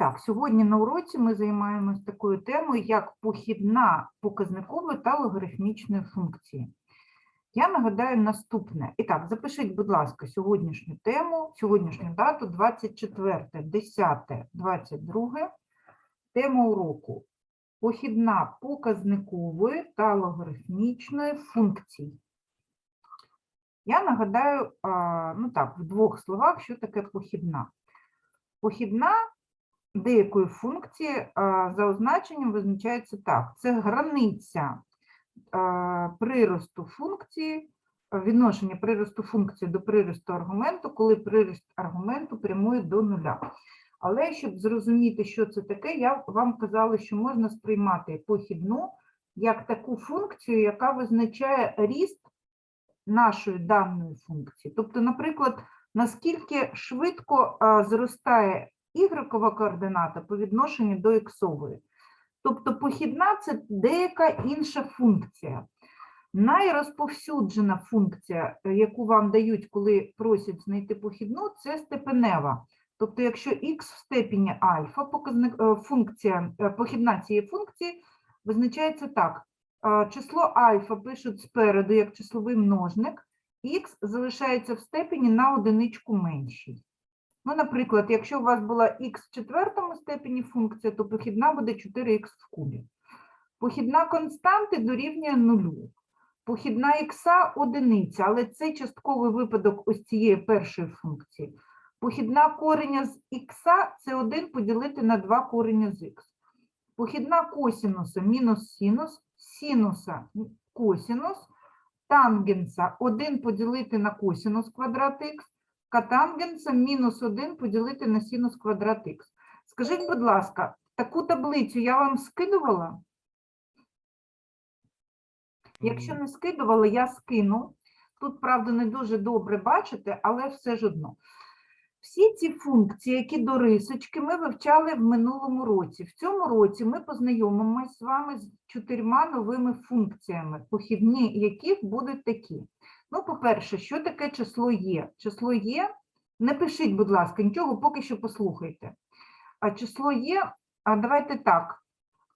так, сьогодні на уроці ми займаємось такою темою, як похідна показникової та логарифмічної функції. Я нагадаю наступне. І так, запишіть, будь ласка, сьогоднішню тему, сьогоднішню дату 24, 10, 22, тема уроку. Похідна показникової та логарифмічної функцій. Я нагадаю, ну так, в двох словах, що таке похідна. Похідна деякої функції за означенням визначається так. Це границя приросту функції, відношення приросту функції до приросту аргументу, коли прирост аргументу прямує до нуля. Але щоб зрозуміти, що це таке, я вам казала, що можна сприймати похідну як таку функцію, яка визначає ріст нашої даної функції. Тобто, наприклад, наскільки швидко зростає ігрекова координата по відношенню до іксової. Тобто похідна це деяка інша функція. Найрозповсюджена функція, е, яку вам дають, коли просять знайти похідну, це степенева. Тобто, якщо х в степені альфа, показник, е, функція, е, похідна цієї функції визначається так. Число альфа пишуть спереду як числовий множник, х залишається в степені на одиничку менший. Ну, наприклад, якщо у вас була х в четвертому степені функція, то похідна буде 4х в кубі. Похідна константи дорівнює нулю. Похідна х одиниця, але це частковий випадок ось цієї першої функції. Похідна кореня з х це 1 поділити на 2 кореня з х. Похідна косінуса мінус синус, синуса косінус, тангенса 1 поділити на косінус квадрат х, катангенса мінус 1 поділити на синус квадрат х. Скажіть, будь ласка, таку таблицю я вам скидувала? Якщо не скидувала, я скину. Тут, правда, не дуже добре бачите, але все ж одно. Всі ці функції, які до рисочки, ми вивчали в минулому році. В цьому році ми познайомимося з вами з чотирма новими функціями, похідні яких будуть такі. Ну, по-перше, що таке число є? Число є, не пишіть, будь ласка, нічого, поки що послухайте. А число є, а давайте так.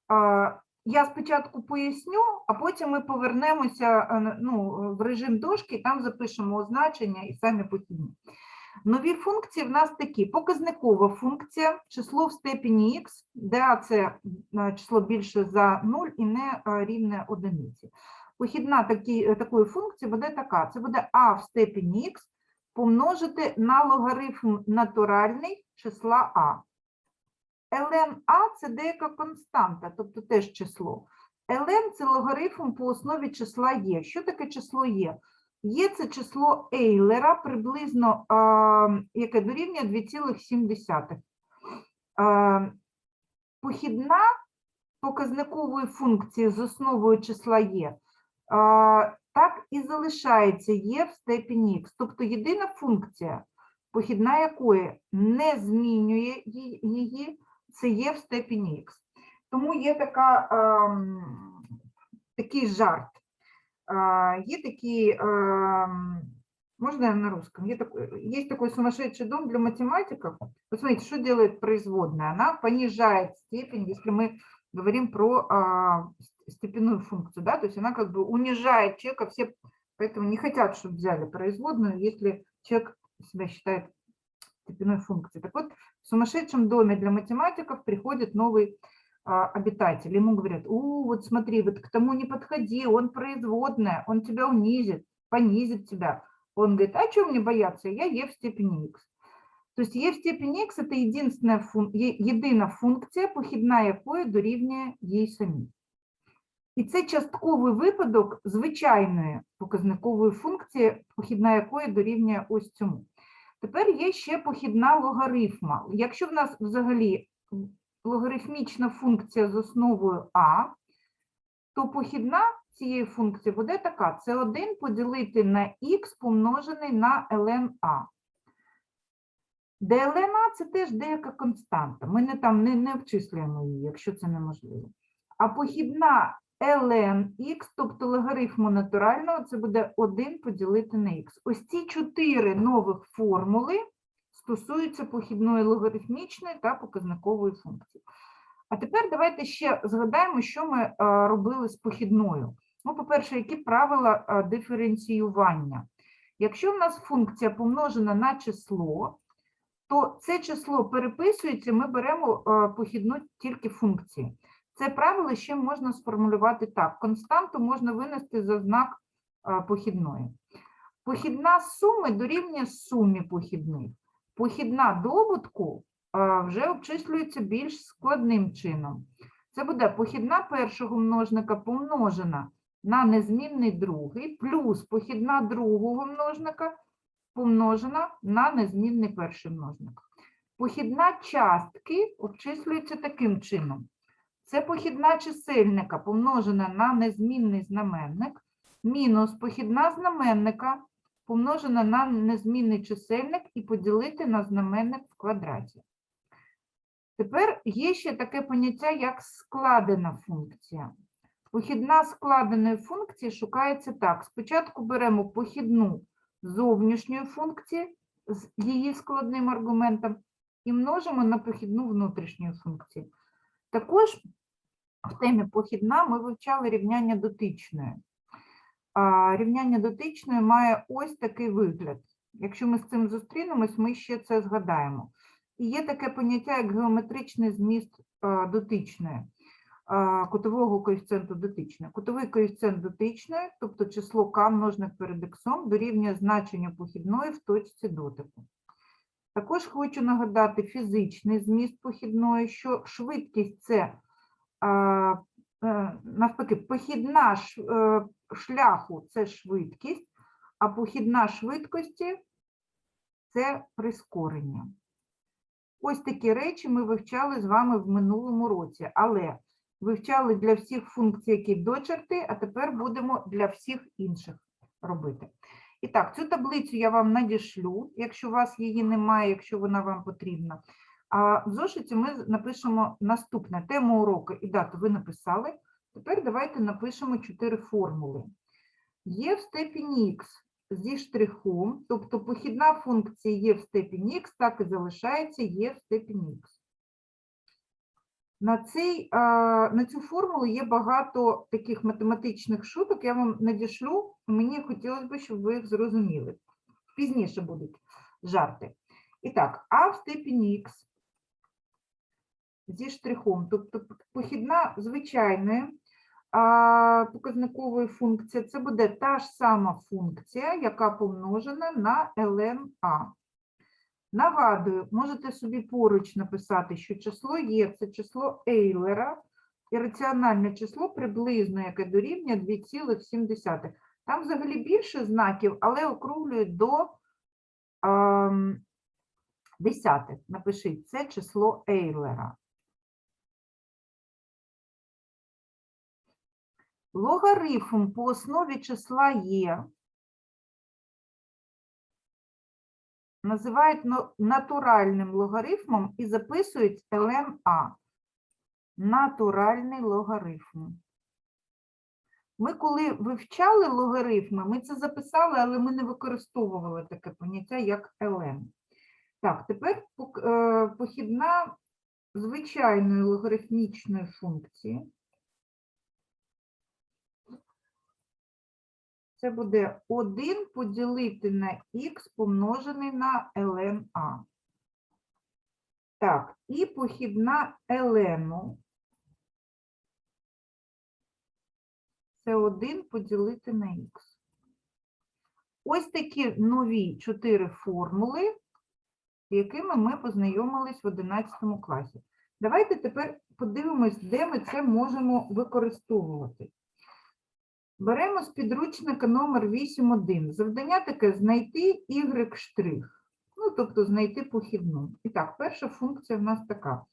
а, Я спочатку поясню, а потім ми повернемося е, ну, в режим дошки, там запишемо означення і самі похідні. Нові функції в нас такі: показникова функція, число в степені х, де це е, число більше за 0 і не е, рівне одиниці. Похідна такі, е, такої функції буде така: це буде а в степені х помножити на логарифм натуральний числа а. ln а це деяка константа, тобто теж число. ln – це логарифм по основі числа є. Що таке число є? Є це число Ейлера приблизно, а, яке дорівнює 2,7. А, похідна показникової функції з основою числа є, так і залишається є в степені х. Тобто єдина функція, похідна якої не змінює її, це є в степені х. Тому є така, ам, такий жарт. Є такі, ам, можно на русском? Є такой, есть такой сумасшедший дом для математиков. Вот смотрите, что делает производная? Она понижает степень, если мы говорим про степенную функцию, да, то есть она как бы унижает человека, все поэтому не хотят, чтобы взяли производную, если человек себя считает степенной функцией. Так вот, в сумасшедшем доме для математиков приходит новый а, обитатель, ему говорят, у, вот смотри, вот к тому не подходи, он производная, он тебя унизит, понизит тебя. Он говорит, а чего мне бояться, я е в степени х. То есть е в степені х – це єдинственна фун... є- єдина функція, похідна якої дорівнює їй самій. І це частковий випадок звичайної показникової функції, похідна якої дорівнює ось цьому. Тепер є ще похідна логарифма. Якщо в нас взагалі логарифмічна функція з основою а, то похідна цієї функції буде така: це 1 поділити на х помножений на ln a. Де це теж деяка константа. Ми не там не, не обчислюємо її, якщо це неможливо. А похідна ln х, тобто логарифму натурального, це буде 1 поділити на х. Ось ці чотири нових формули стосуються похідної логарифмічної та показникової функції. А тепер давайте ще згадаємо, що ми е, робили з похідною. Ну, по-перше, які правила е, диференціювання? Якщо в нас функція помножена на число, то це число переписується, ми беремо е, похідну тільки функції. Це правило ще можна сформулювати так. Константу можна винести за знак похідної. Похідна суми дорівнює сумі похідних. Похідна добутку вже обчислюється більш складним чином. Це буде похідна першого множника помножена на незмінний другий, плюс похідна другого множника помножена на незмінний перший множник. Похідна частки обчислюється таким чином. Це похідна чисельника помножена на незмінний знаменник, мінус похідна знаменника помножена на незмінний чисельник і поділити на знаменник в квадраті. Тепер є ще таке поняття, як складена функція. Похідна складеної функції шукається так. Спочатку беремо похідну зовнішньої функції з її складним аргументом і множимо на похідну внутрішньої функції. Також в темі похідна ми вивчали рівняння дотичної. Рівняння дотичної має ось такий вигляд. Якщо ми з цим зустрінемось, ми ще це згадаємо. І є таке поняття, як геометричний зміст дотичної, кутового коефіцієнту дотичної. Кутовий коефіцієнт дотичної, тобто число k множник перед іксом, дорівнює значенню похідної в точці дотику. Також хочу нагадати фізичний зміст похідної, що швидкість це е, навпаки, похідна е, шляху це швидкість, а похідна швидкості це прискорення. Ось такі речі ми вивчали з вами в минулому році, але вивчали для всіх функцій, які до черти, а тепер будемо для всіх інших робити. І так, цю таблицю я вам надішлю, якщо у вас її немає, якщо вона вам потрібна. А в зошиті ми напишемо наступне тему уроку і дату ви написали. Тепер давайте напишемо чотири формули. Є в степені х зі штрихом, тобто похідна функція є в степені х, так і залишається є в степені х. На, цей, на цю формулу є багато таких математичних шуток. Я вам надішлю. Мені хотілося б, щоб ви їх зрозуміли. Пізніше будуть жарти. І так, а в степені х зі штрихом, тобто похідна звичайної показникової функції, це буде та ж сама функція, яка помножена на ln a. Нагадую, можете собі поруч написати, що число є, це число Ейлера, і раціональне число приблизно, яке дорівнює 2,7. Там взагалі більше знаків, але округлюють до ем, десятих. Напишіть, це число Ейлера. Логарифм по основі числа є. Називають натуральним логарифмом і записують ЛНА. Натуральний логарифм. Ми коли вивчали логарифми, ми це записали, але ми не використовували таке поняття, як ln. Так, тепер е, похідна звичайної логарифмічної функції. Це буде 1 поділити на х помножений на ln a. Так, і похідна ln це 1 поділити на х. Ось такі нові чотири формули, з якими ми познайомились в 11 класі. Давайте тепер подивимось, де ми це можемо використовувати. Беремо з підручника номер 8.1. Завдання таке знайти y штрих. Ну, тобто знайти похідну. І так, перша функція в нас така.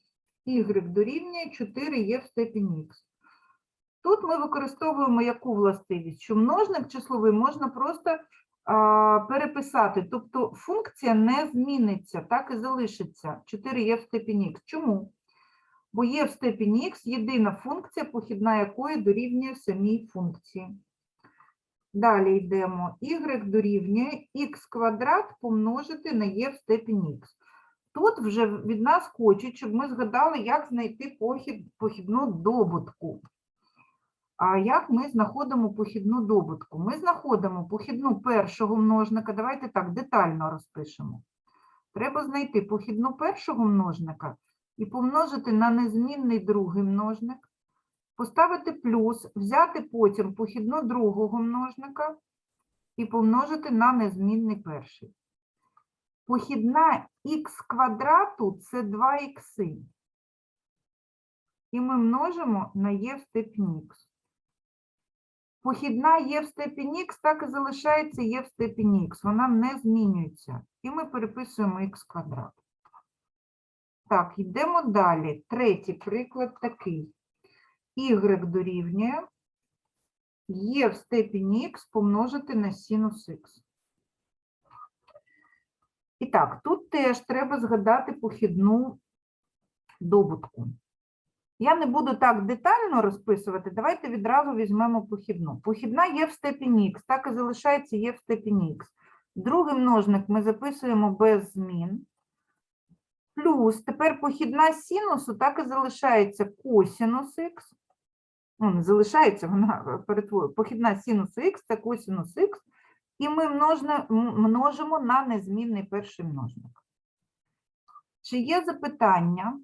y дорівнює 4 є в степені х. Тут ми використовуємо яку властивість? Що множник числовий можна просто а, переписати. Тобто функція не зміниться, так і залишиться. 4 є в степені х. Чому? Бо є в степені х єдина функція, похідна якої дорівнює самій функції. Далі йдемо. y дорівнює х квадрат помножити на e в степені х. Тут вже від нас хочуть, щоб ми згадали, як знайти похід, похідну добутку. А як ми знаходимо похідну добутку? Ми знаходимо похідну першого множника. Давайте так детально розпишемо. Треба знайти похідну першого множника і помножити на незмінний другий множник, поставити плюс, взяти потім похідну другого множника і помножити на незмінний перший. Похідна х квадрату це 2х. І ми множимо на е в степені х. Похідна є в степені х, так і залишається є в степені х. Вона не змінюється. І ми переписуємо х квадрат. Так, йдемо далі. Третій приклад такий. y дорівнює є в степені х помножити на синус х. І так, тут теж треба згадати похідну добутку. Я не буду так детально розписувати, давайте відразу візьмемо похідну. Похідна є в степені х, так і залишається є в степені х. Другий множник ми записуємо без змін. Плюс тепер похідна синусу так і залишається косінус х. Ну, не залишається, вона перетворює. Похідна синусу х це косінус х. І ми множне- множимо на незмінний перший множник. Чи є запитання?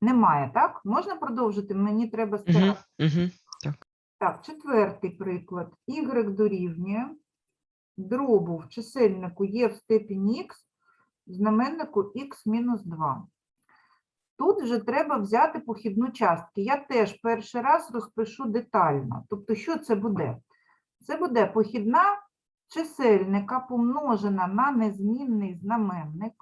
Немає, так? Можна продовжити? Мені треба Угу, стирати. угу. Так, четвертий приклад. Y дорівнює дробу в чисельнику є в степені х, знаменнику х мінус 2. Тут вже треба взяти похідну частки. Я теж перший раз розпишу детально. Тобто, що це буде? Це буде похідна чисельника помножена на незмінний знаменник.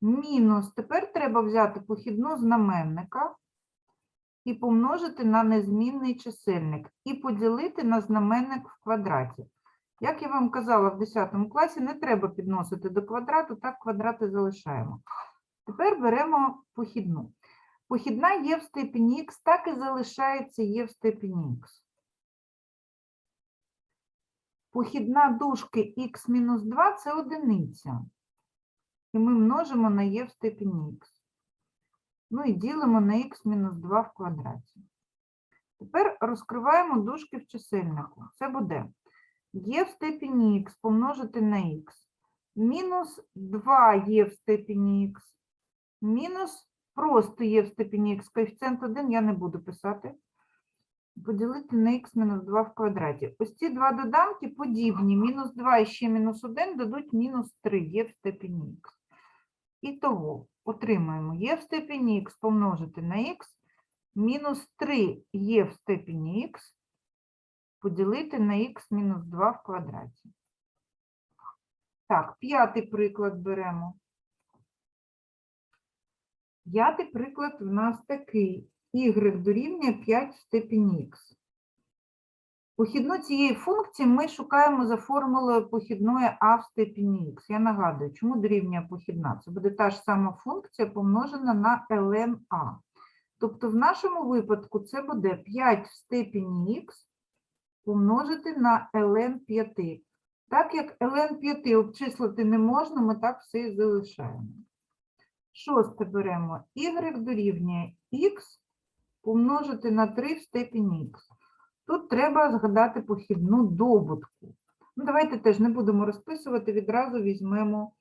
Мінус. Тепер треба взяти похідну знаменника і помножити на незмінний чисельник і поділити на знаменник в квадраті. Як я вам казала в 10 класі, не треба підносити до квадрату, так квадрати залишаємо. Тепер беремо похідну. Похідна є в степені х, так і залишається є в степені х. Похідна дужки х-2 це одиниця. І ми множимо на є в степені х. Ну і ділимо на х-2 в квадраті. Тепер розкриваємо дужки в чисельнику. Це буде є в степені х помножити на х. Мінус 2 є в степені х. Мінус просто є в степені х. Коефіцієнт 1 я не буду писати. Поділити на х-2 в квадраті. Ось ці два доданки подібні. Мінус 2 і ще мінус 1 дадуть мінус 3 є в степені х. І того отримаємо є в степені х помножити на х, мінус 3 є в степені х, поділити на х мінус 2 в квадраті. Так, п'ятий приклад беремо. П'ятий приклад в нас такий. y дорівнює 5 в степені х. Похідну цієї функції ми шукаємо за формулою похідної а в степені х. Я нагадую, чому дорівнює похідна? Це буде та ж сама функція помножена на ln a. Тобто в нашому випадку це буде 5 в степені х помножити на ln 5. Так як ln 5 обчислити не можна, ми так все і залишаємо. Шосте беремо y дорівнює х помножити на 3 в степені х. Тут треба згадати похідну добутку. Ну, давайте теж не будемо розписувати, відразу візьмемо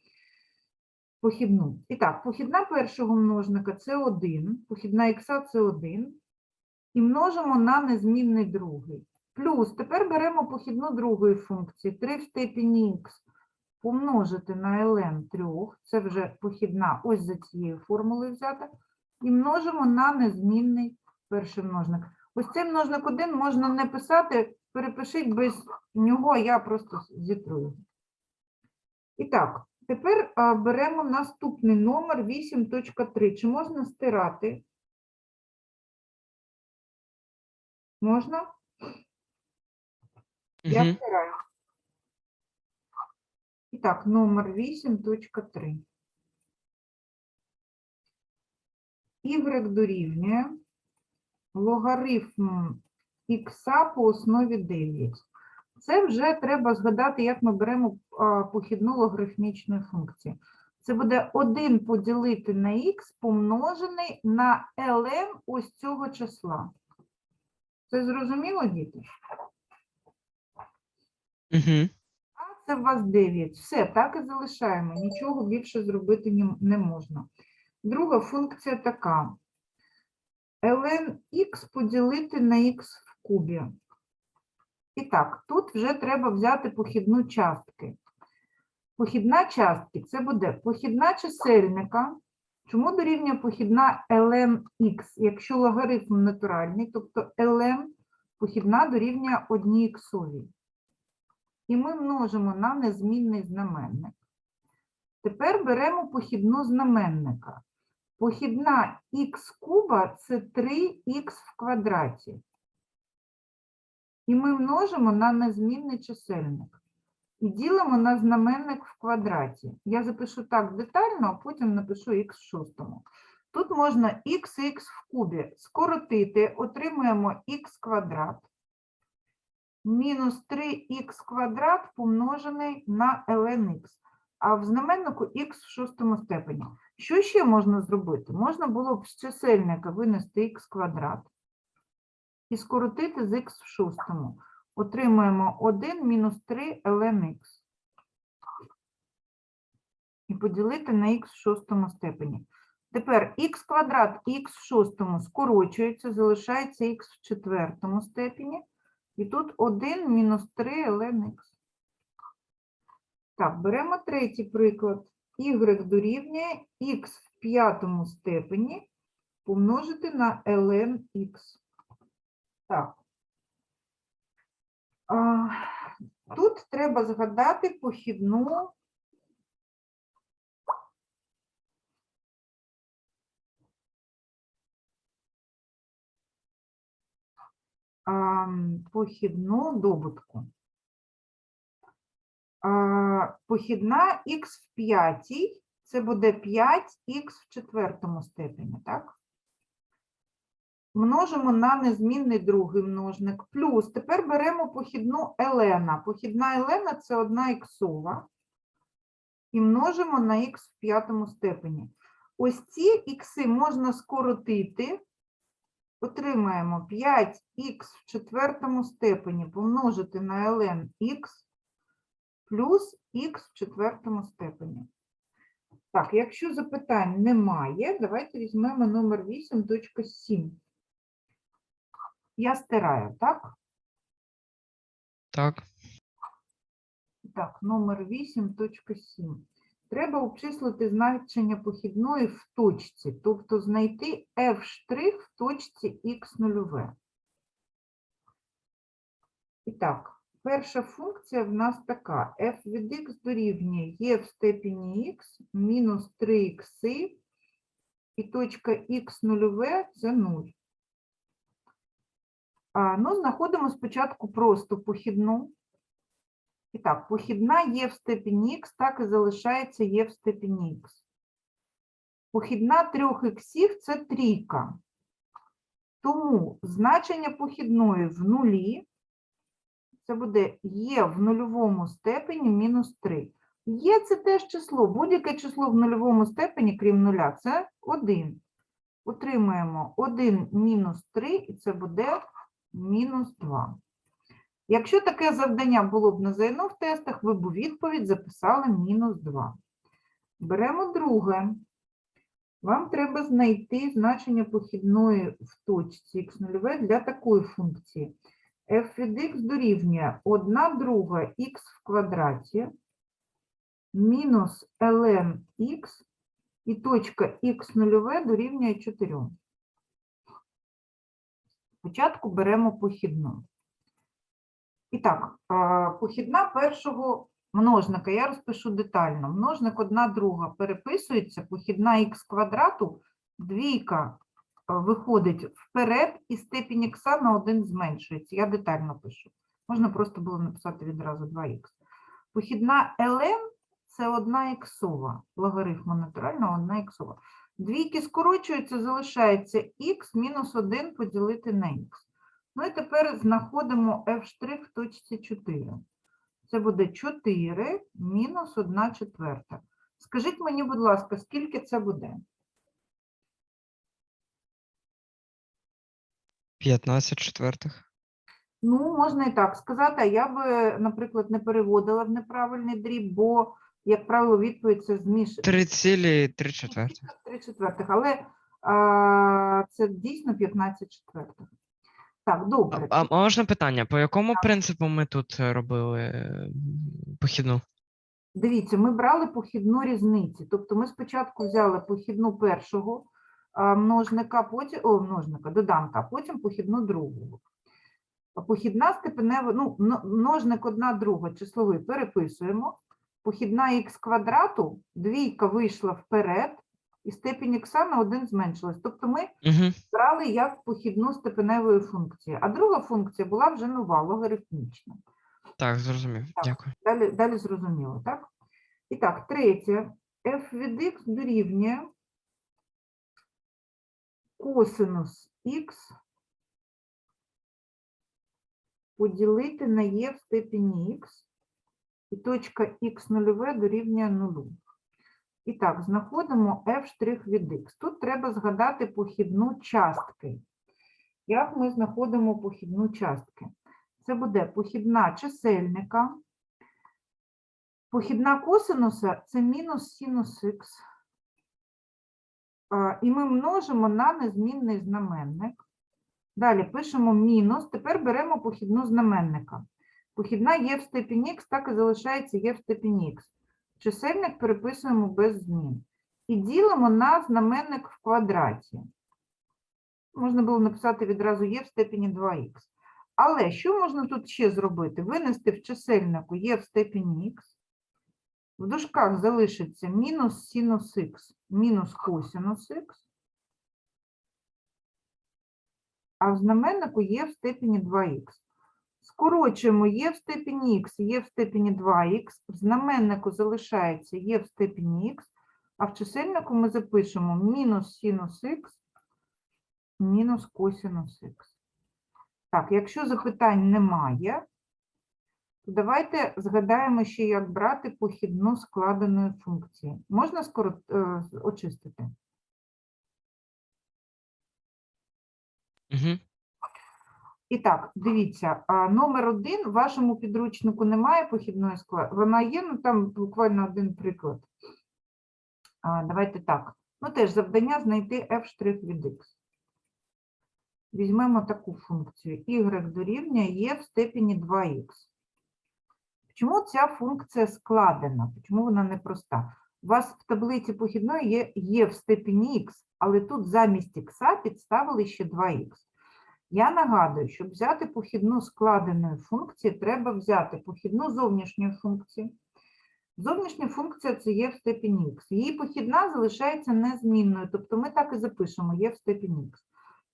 похідну. І так, похідна першого множника це 1, похідна х це 1, і множимо на незмінний другий. Плюс тепер беремо похідну другої функції 3 в степені х помножити на ln 3, це вже похідна ось за цією формулою взята, і множимо на незмінний перший множник. Ось цей множник 1 можна не писати, перепишіть без нього, я просто зітру його. І так, тепер беремо наступний номер 8.3. Чи можна стирати? Можна? Я стираю. І так, номер 8.3. Y дорівнює логарифм х по основі 9. Це вже треба згадати, як ми беремо похідну логарифмічної функції. Це буде 1 поділити на х помножений на ln ось цього числа. Це зрозуміло, діти? Угу. А це у вас 9. Все, так і залишаємо. Нічого більше зробити не можна. Друга функція така. Ln х поділити на х в кубі. І так, тут вже треба взяти похідну частки. Похідна частки це буде похідна чисельника. Чому дорівнює похідна ln х? Якщо логарифм натуральний, тобто ln похідна дорівнює 1 іксовій. І ми множимо на незмінний знаменник. Тепер беремо похідну знаменника. Похідна х куба це 3х в квадраті. І ми множимо на незмінний чисельник. І ділимо на знаменник в квадраті. Я запишу так детально, а потім напишу х в шостому. Тут можна xx в кубі скоротити, отримуємо х квадрат мінус 3х квадрат помножений на ln х, а в знаменнику х в шостому степені. Що ще можна зробити? Можна було б з чисельника винести х квадрат і скоротити з х в шостому. Отримуємо 1 мінус 3 ln х. І поділити на х в шостому степені. Тепер х квадрат х в шостому скорочується, залишається х в четвертому степені. І тут 1 мінус 3 ln х. Так, беремо третій приклад. Y дорівнює х в п'ятому степені помножити на ln х. Так. А, тут треба згадати похідну похідну добутку. Похідна х в п'ятій, це буде 5х в четвертому степені, так? Множимо на незмінний другий множник. Плюс тепер беремо похідну елена. Похідна елена це одна іксова. І множимо на х в п'ятому степені. Ось ці ікси можна скоротити. Отримаємо 5х в четвертому степені помножити на ln х плюс х в четвертому степені. Так, якщо запитань немає, давайте візьмемо номер 8.7. Я стираю, так? Так. Так, номер 8.7. Треба обчислити значення похідної в точці, тобто знайти f' в точці x0. І так, перша функція в нас така. f від x дорівнює e в степені x мінус 3х, і точка x0 – це 0. А, ну, знаходимо спочатку просто похідну. І так, похідна є в степені х, так і залишається є в степені х. Похідна трьох іксів – це трійка. Тому значення похідної в нулі, це буде є в нульовому степені мінус 3. Є це теж число, будь-яке число в нульовому степені, крім нуля, це 1. Отримуємо 1 мінус 3, і це буде мінус 2. Якщо таке завдання було б на ЗНО в тестах, ви б у відповідь записали мінус 2. Беремо друге. Вам треба знайти значення похідної в точці х0 для такої функції. F від x дорівнює 1 друга х в квадраті мінус ln х і точка х0 дорівнює 4. Спочатку беремо похідну. І так, похідна першого множника я розпишу детально. Множник одна друга переписується, похідна х квадрату, двійка виходить вперед і степінь х на 1 зменшується. Я детально пишу. Можна просто було написати відразу 2х. Похідна ln – це одна іксова, логарифму натурального одна іксова. Двійки скорочуються, залишається х мінус 1 поділити на х. Ну і тепер знаходимо f' в точці 4. Це буде 4 мінус 1 четверта. Скажіть мені, будь ласка, скільки це буде? 15 четвертих. Ну, можна і так сказати, а я би, наприклад, не переводила в неправильний дріб, бо, як правило, відповідь це зміш... 3 цілі 3 четвертих. 3 четвертих, але а, це дійсно 15 четвертих. Так, добре. а можна питання? По якому принципу ми тут е, робили е, похідну? Дивіться, ми брали похідну різниці. Тобто ми спочатку взяли похідну першого а, множника, потім, о, множника, доданка, а потім похідну другого. Похідна степенева, ну, множник одна друга числовий переписуємо. Похідна х квадрату, двійка вийшла вперед, і степінь х на один зменшилась. Тобто ми Угу. брали як похідну степеневої функції, а друга функція була вже нова, логарифмічна. Так, зрозумів. Так. Дякую. Далі, далі зрозуміло, так? І так, третє. f від x дорівнює косинус х поділити на e в степені х, і точка х нульове дорівнює нулю. І так, знаходимо f' від x. Тут треба згадати похідну частки. Як ми знаходимо похідну частки? Це буде похідна чисельника. Похідна косинуса це мінус синус х. І ми множимо на незмінний знаменник. Далі пишемо мінус. Тепер беремо похідну знаменника. Похідна є в степені х, так і залишається є в степені х. Чисельник переписуємо без змін. І ділимо на знаменник в квадраті. Можна було написати відразу є в степені 2х. Але що можна тут ще зробити? Винести в чисельнику є в степені х. В дужках залишиться мінус синус х, мінус косинус х. А в знаменнику є в степені 2х. Скорочуємо є в степені х, є в степені 2х. В знаменнику залишається є в степені х, а в чисельнику ми запишемо мінус синус х, мінус косинус х. Так, якщо запитань немає, давайте згадаємо ще, як брати похідну складеної функції. Можна скоро е, очистити? Угу. І так, дивіться, а, номер один в вашому підручнику немає похідної складу. Вона є, ну там буквально один приклад. А, давайте так. Ну теж завдання знайти f' від x. Візьмемо таку функцію. y дорівнює є в степені 2х. Чому ця функція складена? Чому вона не проста? У вас в таблиці похідної є є в степені х, але тут замість х підставили ще 2х. Я нагадую, щоб взяти похідну складеної функції, треба взяти похідну зовнішньої функції. Зовнішня функція це є в степені х. Її похідна залишається незмінною, тобто ми так і запишемо є в степені х.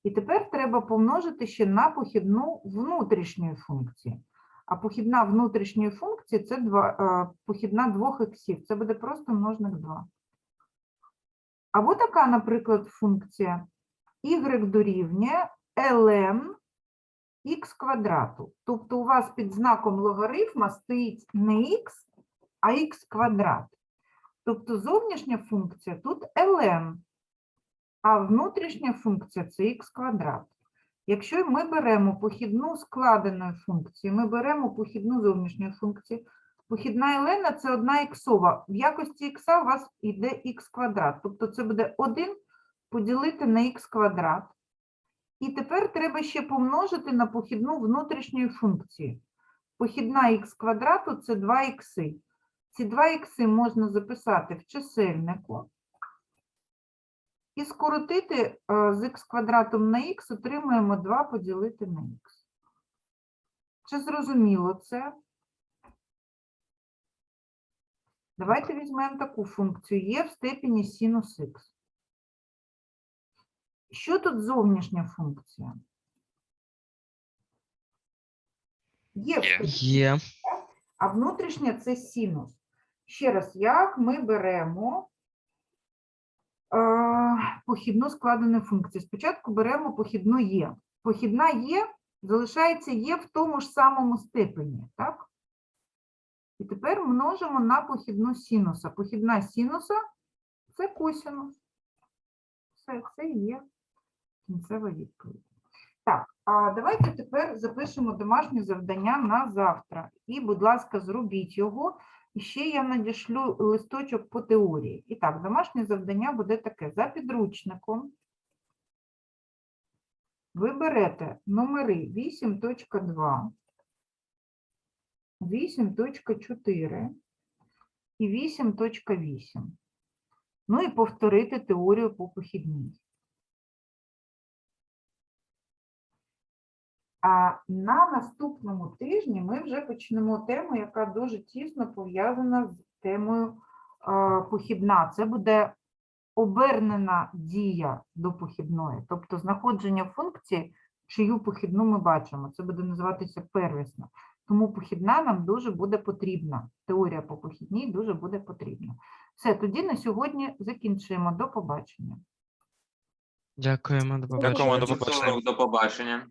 І тепер треба помножити ще на похідну внутрішньої функції. А похідна внутрішньої функції це два, е, похідна двох іксів. Це буде просто множник 2. Або така, наприклад, функція y дорівнює ln х квадрату. Тобто у вас під знаком логарифма стоїть не х, а х квадрат. Тобто зовнішня функція тут ln, а внутрішня функція це х квадрат. Якщо ми беремо похідну складеної функції, ми беремо похідну зовнішньої функції, похідна елена це одна іксова. В якості х у вас йде х квадрат. Тобто це буде 1 поділити на х квадрат. І тепер треба ще помножити на похідну внутрішньої функції. Похідна х квадрату це 2 ікси. Ці 2 ікси можна записати в чисельнику. І скоротити е, з х квадратом на х отримуємо 2 поділити на х. Чи зрозуміло це? Давайте візьмемо таку функцію є в степені синус х. Що тут зовнішня функція? Є в Є. а внутрішня це синус. Ще раз, як ми беремо похідну складену функцію? Спочатку беремо похідну є. Похідна є залишається є в тому ж самому степені, так? І тепер множимо на похідну синуса. Похідна синуса це косинус. Все, це є кінцева відповідь. Так, а давайте тепер запишемо домашнє завдання на завтра. І, будь ласка, зробіть його. І ще я надішлю листочок по теорії. І так, домашнє завдання буде таке. За підручником ви берете номери 8.2, 8.4 і 8.8. Ну і повторити теорію по похідній. А на наступному тижні ми вже почнемо тему, яка дуже тісно пов'язана з темою е, похідна. Це буде обернена дія до похідної, тобто знаходження функції, чию похідну ми бачимо. Це буде називатися первісна. Тому похідна нам дуже буде потрібна. Теорія по похідній дуже буде потрібна. Все, тоді на сьогодні закінчуємо. До побачення. Дякуємо, до побачення. Дякуємо, до побачення. До побачення.